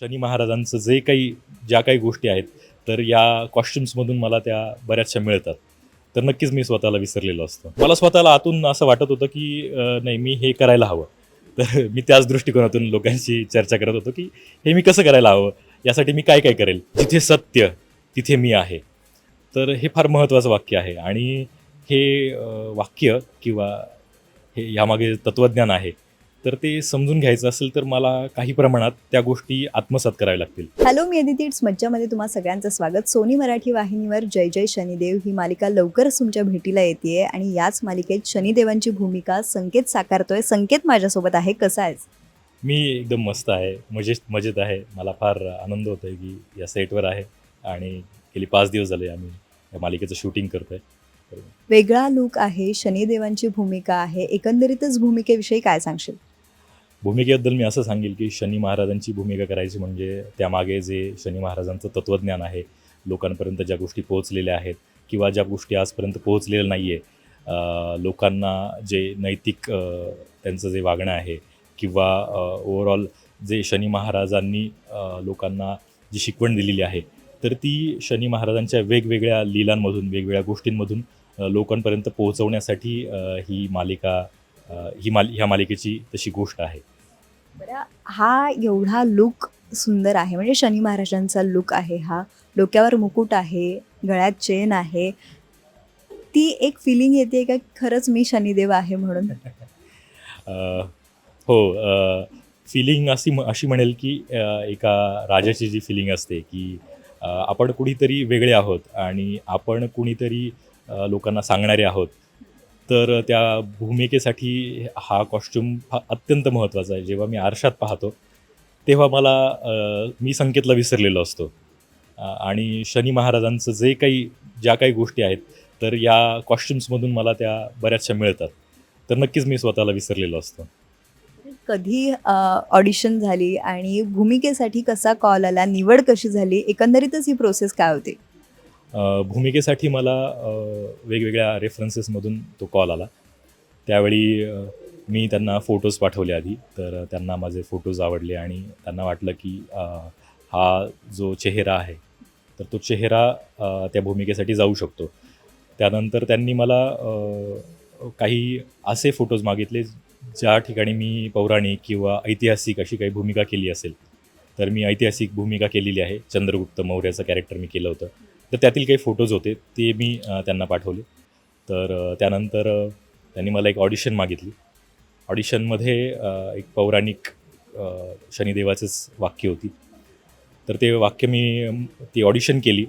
शनी महाराजांचं जे काही ज्या काही गोष्टी आहेत तर या कॉस्ट्युम्समधून मला त्या बऱ्याचशा मिळतात. तर नक्कीच मी स्वतःला विसरलेलो असतो. मला स्वतःला आतून असं वाटत होतं की नाही मी हे करायला हवं. तर मी त्याच दृष्टिकोनातून लोकांशी चर्चा करत होतो की हे मी कसं करायला हवं? यासाठी मी काय काय करेल? जिथे सत्य तिथे मी आहे. तर हे फार महत्त्वाचं वाक्य आहे. आणि हे वाक्य किंवा हे यामागे तत्त्वज्ञान आहे. तर ते समजून घ्यायचं असेल तर मला काही प्रमाणात त्या गोष्टी आत्मसात कराव्या लागतील. हॅलो मी अदिती इट्स. मज्जामध्ये तुम्हा सगळ्यांचं स्वागत. सोनी मराठी वाहिनीवर जय जय शनिदेव ही मालिका लवकरच तुमच्या भेटीला येते आणि याच मालिकेत शनिदेवांची भूमिका संकेत साकारतोय. संकेत माझ्यासोबत आहे. कसा आहेस? मी एकदम मस्त आहे. मजेत मजेत आहे. मला फार आनंद होतो आहे की या सेटवर आहे आणि गेली पाच दिवस झाले आम्ही या मालिकेचं शूटिंग करतो आहे वेगळा लुक आहे. शनिदेवांची भूमिका आहे. एकंदरीतच भूमिकेविषयी काय सांगशील? भूमिकेबद्दल मी असं सांगेल की शनी महाराजांची भूमिका करायची म्हणजे त्यामागे जे शनी महाराजांचं तत्त्वज्ञान आहे लोकांपर्यंत ज्या गोष्टी पोहोचलेल्या आहेत किंवा ज्या गोष्टी आजपर्यंत पोहोचलेल्या नाही आहे लोकांना जे नैतिक त्यांचं जे वागणं आहे किंवा ओव्हरऑल जे शनी महाराजांनी लोकांना जी शिकवण दिलेली आहे तर ती शनी महाराजांच्या वेगवेगळ्या लीलांमधून वेगवेगळ्या गोष्टींमधून लोकांपर्यंत पोहोचवण्यासाठी ही मालिका ही माल ह्या मालिकेची तशी गोष्ट आहे. बरं हा एवढा लुक सुंदर आहे. म्हणजे शनी महाराजांचा लुक आहे हा. डोक्यावर मुकुट आहे गळ्यात चेन आहे. ती एक फिलिंग येते का खरंच मी शनिदेव आहे म्हणून. हो फिलिंग अशी म- अशी म्हणेल की एका राजाची जी फिलिंग असते की आपण कुणीतरी वेगळे आहोत आणि आपण कुणीतरी लोकांना सांगणारे आहोत. तर त्या भूमिकेसाठी हा कॉस्ट्युम हा अत्यंत महत्त्वाचा आहे. जेव्हा मी आरशात पाहतो तेव्हा मला मी संकेतला विसरलेलो असतो. आणि शनी महाराजांचं जे काही ज्या काही गोष्टी आहेत तर या कॉस्ट्युम्समधून मला त्या बऱ्याचशा मिळतात. तर नक्कीच मी स्वतःला विसरलेलो असतो. कधी ऑडिशन झाली आणि भूमिकेसाठी कसा कॉल आला निवड कशी झाली एकंदरीतच ही प्रोसेस काय होती? भूमिकेसाठी मला वेगवेगळ्या रेफरन्सेसमधून तो कॉल आला. त्यावेळी मी त्यांना फोटोज पाठवले आधी तर त्यांना माझे फोटोज आवडले आणि त्यांना वाटलं की हा जो चेहरा आहे तर तो चेहरा त्या भूमिकेसाठी जाऊ शकतो. त्यानंतर त्यांनी मला काही असे फोटोज मागितले ज्या ठिकाणी मी पौराणिक किंवा ऐतिहासिक अशी काही भूमिका केली असेल तर मी ऐतिहासिक भूमिका केलेली आहे. चंद्रगुप्त मौर्याचं कॅरेक्टर मी केलं होतं. तर त्यातील काही फोटोज होते ते मी त्यांना पाठवले. तर त्यानंतर त्यांनी मला एक ऑडिशन मागितली. ऑडिशनमध्ये एक पौराणिक शनिदेवाचंच वाक्य होती. तर ते वाक्य मी ती ऑडिशन केली.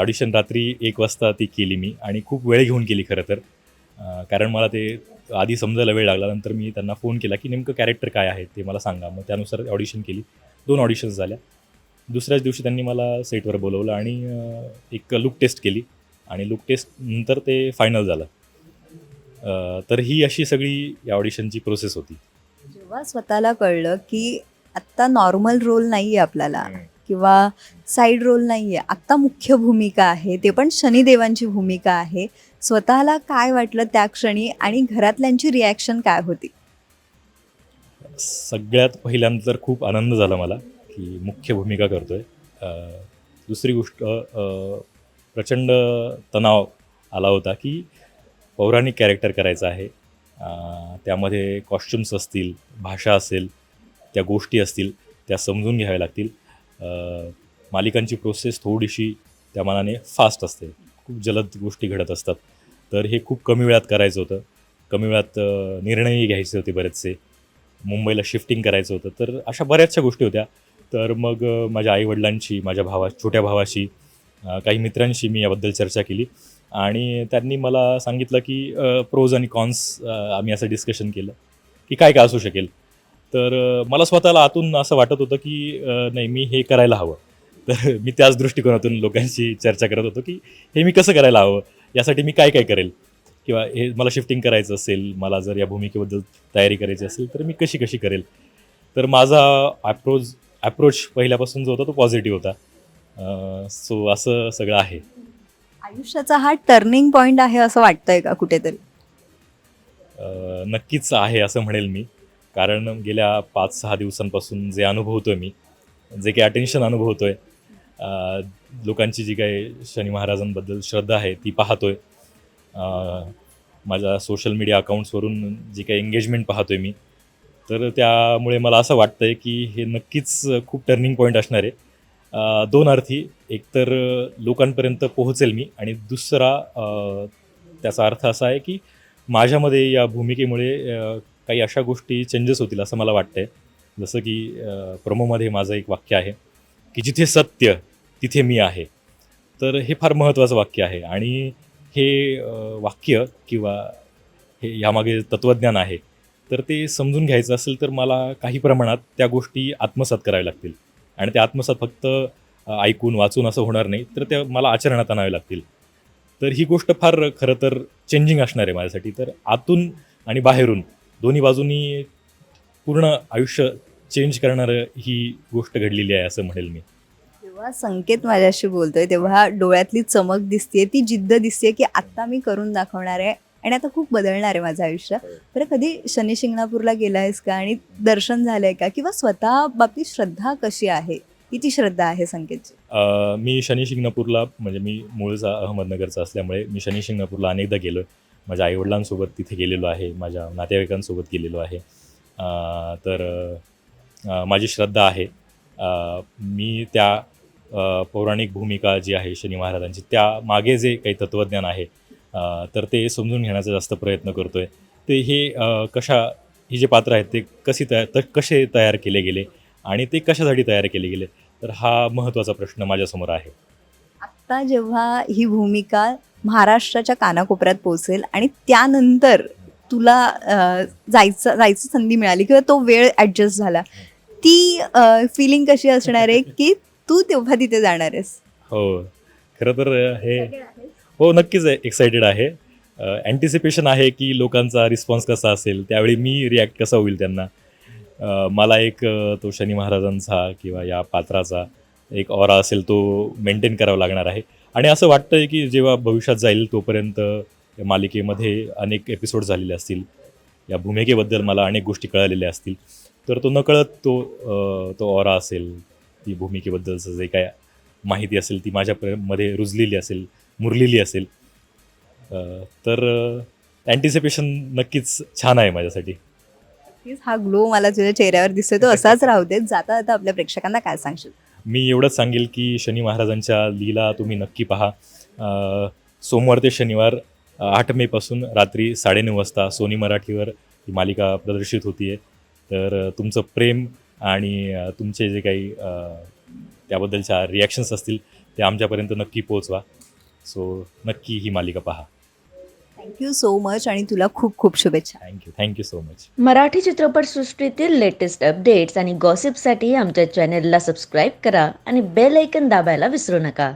ऑडिशन रात्री एक वाजता ती केली मी आणि खूप वेळ घेऊन केली खरं तर. कारण मला ते आधी समजायला वेळ लागला नंतर मी त्यांना फोन केला की नेमकं कॅरेक्टर काय आहे ते मला सांगा. मग त्यानुसार ऑडिशन केली. दोन ऑडिशन्स झाल्या. दुसऱ्याच दिवशी त्यांनी मला सेटवर बोलवलं आणि एक लुक टेस्ट केली आणि लुक टेस्ट नंतर ते फायनल झालं. तर ही अशी सगळी या ऑडिशनची प्रोसेस होती. जेव्हा स्वतःला कळलं की आत्ता नॉर्मल रोल नाही आहे आपल्याला किंवा साईड रोल नाही आहे आत्ता मुख्य भूमिका आहे ते पण शनिदेवांची भूमिका आहे स्वतःला काय वाटलं त्या क्षणी आणि घरातल्यांची रिॲक्शन काय होती? सगळ्यात पहिल्यांदा तर खूप आनंद झाला मला. ही मुख्य भूमिका करतो आहे दुसरी गोष्ट प्रचंड तणाव आला होता की पौराणिक कॅरेक्टर करायचं आहे. त्यामध्ये कॉस्ट्युम्स असतील भाषा असेल त्या गोष्टी असतील त्या समजून घ्याव्या लागतील. मालिकांची प्रोसेस थोडीशी त्या मानाने फास्ट असते. खूप जलद गोष्टी घडत असतात. तर हे खूप कमी वेळात करायचं होतं. कमी वेळात निर्णयही घ्यायचे होते बरेचसे. मुंबईला शिफ्टिंग करायचं होतं. तर अशा बऱ्याचशा गोष्टी होत्या. तर मग माझ्या आईवडिलांशी माझ्या भावा छोट्या भावाशी काही मित्रांशी मी याबद्दल चर्चा केली. आणि त्यांनी मला सांगितलं की प्रोज आणि कॉन्स आम्ही असं डिस्कशन केलं की काय काय असू शकेल. तर मला स्वतःला आतून असं वाटत होतं की नाही मी हे करायला हवं. तर मी त्याच दृष्टिकोनातून लोकांशी चर्चा करत होतो की हे मी कसं करायला हवं? यासाठी मी काय काय करेल? किंवा हे मला शिफ्टिंग करायचं असेल मला जर या भूमिकेबद्दल तयारी करायची असेल तर मी कशी कशी करेल? तर माझा अप्रोच अप्रोच पहिल्यापासून जो होता तो पॉझिटिव्ह होता. सो असं सगळं आहे. आयुष्याचा हा टर्निंग पॉईंट आहे असं वाटतंय का कुठेतरी? नक्कीच आहे असं म्हणेल मी. कारण गेल्या पाच सहा दिवसांपासून जे अनुभवतो मी जे काही अटेन्शन अनुभवतोय लोकांची जी काही शनी महाराजांबद्दल श्रद्धा आहे ती पाहतोय. माझ्या सोशल मीडिया अकाउंट्सवरून जी काही एंगेजमेंट पाहतोय मी तर त्यामुळे मला असं वाटतं आहे की हे नक्कीच खूप टर्निंग पॉईंट असणार आहे. दोन अर्थी. एकतर लोकांपर्यंत पोहोचेल मी आणि दुसरा त्याचा अर्थ असा आहे की माझ्यामध्ये या भूमिकेमुळे काही अशा गोष्टी चेंजेस होतील असं मला वाटतंय. जसं की प्रमोमध्ये प्रोमोमध्ये माझं एक वाक्य आहे की जिथे सत्य तिथे मी आहे. तर हे फार महत्त्वाचं वाक्य आहे आणि हे वाक्य किंवा हे यामागे तत्त्वज्ञान आहे. तर ते समजून घ्यायचं असेल तर मला काही प्रमाणात त्या गोष्टी आत्मसात कराव्या लागतील. आणि त्या आत्मसात फक्त ऐकून वाचून असं होणार नाही तर त्या मला आचरणात आणावे लागतील. तर ही गोष्ट फार खरं तर चेंजिंग असणार आहे माझ्यासाठी. तर आतून आणि बाहेरून दोन्ही बाजूनी पूर्ण आयुष्य चेंज करणारं ही गोष्ट घडलेली आहे असं म्हणेल मी. जेव्हा संकेत माझ्याशी बोलतोय तेव्हा डोळ्यातली चमक दिसते ती जिद्द दिसते की आत्ता मी करून दाखवणार आहे. आणि आता खूप बदलणार आहे माझं आयुष्य. बरं कधी शनी शिंगणापूरला गेलायस का आणि दर्शन झालंय का? किंवा स्वतः बाबतीत श्रद्धा कशी आहे? किती श्रद्धा आहे संकेतची? मी शनी शिंगणापूरला म्हणजे मी मूळचा अहमदनगरचा असल्यामुळे मी शनी शिंगणापूरला अनेकदा गेलो माझ्या आईवडिलांसोबत तिथे गेलेलो आहे माझ्या नातेवाईकांसोबत गेलेलो आहे. तर माझी श्रद्धा आहे. मी त्या पौराणिक भूमिका जी आहे शनी महाराजांची त्या मागे जे काही तत्त्वज्ञान आहे तर ते समजून घेण्याचा जास्त प्रयत्न करतो आहे ते हे कशा ही जे पात्र आहेत ते कशी तयार तर कसे तयार केले गेले आणि ते कशासाठी तयार केले गेले? तर हा महत्त्वाचा प्रश्न माझ्यासमोर आहे. आत्ता जेव्हा ही भूमिका महाराष्ट्राच्या कानाकोपऱ्यात पोहोचेल आणि त्यानंतर तुला जायचं जायची संधी मिळाली किंवा तो वेळ ॲडजस्ट झाला ती फिलिंग कशी असणार आहे की तू तेव्हा तिथे जाणार आहेस? हो. खरं तर हे हो नक्कीच एक्सायटेड आहे. अँटिसिपेशन आहे की लोकांचा रिस्पॉन्स कसा असेल त्यावेळी मी रिॲक्ट कसा होईल त्यांना. मला एक तो शनी महाराजांचा किंवा या पात्राचा एक ऑरा असेल तो मेंटेन करावा लागणार आहे. आणि असं वाटतं आहे की जेव्हा भविष्यात जाईल तोपर्यंत या मालिकेमध्ये अनेक एपिसोड झालेले असतील. या भूमिकेबद्दल मला अनेक गोष्टी कळालेल्या असतील. तर तो नकळत तो तो ऑरा असेल ती भूमिकेबद्दलचं जे काय माहिती असेल ती माझ्या मध्ये रुजलेली असेल. मुरलेली असेल. तर अँटिसिपेशन नक्कीच छान आहे माझ्यासाठी. हा ग्लो मला तुझ्या चेहऱ्यावर दिसतोय तो असाच राहू दे जाता जाता आपल्या प्रेक्षकांना काय सांगशील? मी एवढंच सांगेल की शनी महाराजांच्या लीला तुम्ही नक्की पहा. सोमवार ते शनिवार आठ मेपासून रात्री साडेनऊ वाजता सोनी मराठीवर ही मालिका प्रदर्शित होती आहे तर तुमचं प्रेम आणि तुमचे जे काही त्याबद्दलच्या रिॲक्शन्स असतील ते आमच्यापर्यंत नक्की पोहोचवा. सो नक्की ही मालिका पहा. थँक्यू सो मच आणि तुला खूप खूप शुभेच्छा. Thank you thank you so much Marathi चित्रपटसृष्टीतील लेटेस्ट अपडेट्स आणि गॉसिपसाठी आमच्या चॅनेलला सबस्क्राईब करा आणि बेल ऐकन दाबायला विसरू नका.